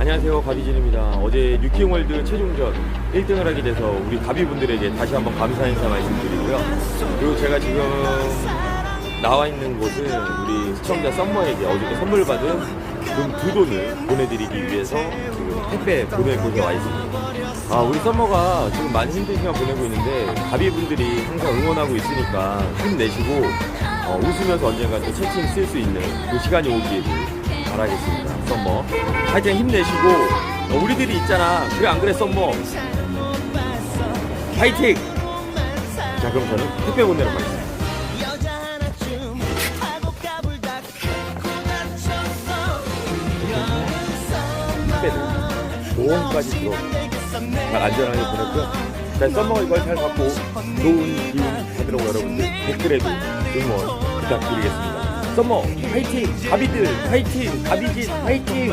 안녕하세요. 가비진입니다. 어제 뉴킹월드 최종전 1등을 하게 돼서 우리 가비분들에게 다시 한번 감사 인사 말씀드리고요. 그리고 제가 지금 나와 있는 곳은 우리 시청자 썸머에게 어저께 선물 받은 금두 돈을 보내드리기 위해서 지금 택배 보낼 곳에 와 있습니다. 아 우리 썸머가 지금 많이 힘든 시간 보내고 있는데 가비분들이 항상 응원하고 있으니까 힘내시고 어, 웃으면서 언젠가 또 채팅 쓸 수 있는 그 시간이 오길 바라겠습니다. 썸머. 하여튼 힘내시고, 어, 우리들이 있잖아. 그래, 안 그래, 썸머? 파이팅! 자, 그럼 저는 택배 보내러 가겠습니다. 다쳤어 택배를 보험까지 들어. 잘 안전하게 보냈고요. 자, 썸머 이걸 잘 받고 좋은 기운 받으라고 여러분들 댓글에도 응원 부탁드리겠습니다. 썸머, 파이팅! 가비들, 파이팅! 가비진, 파이팅!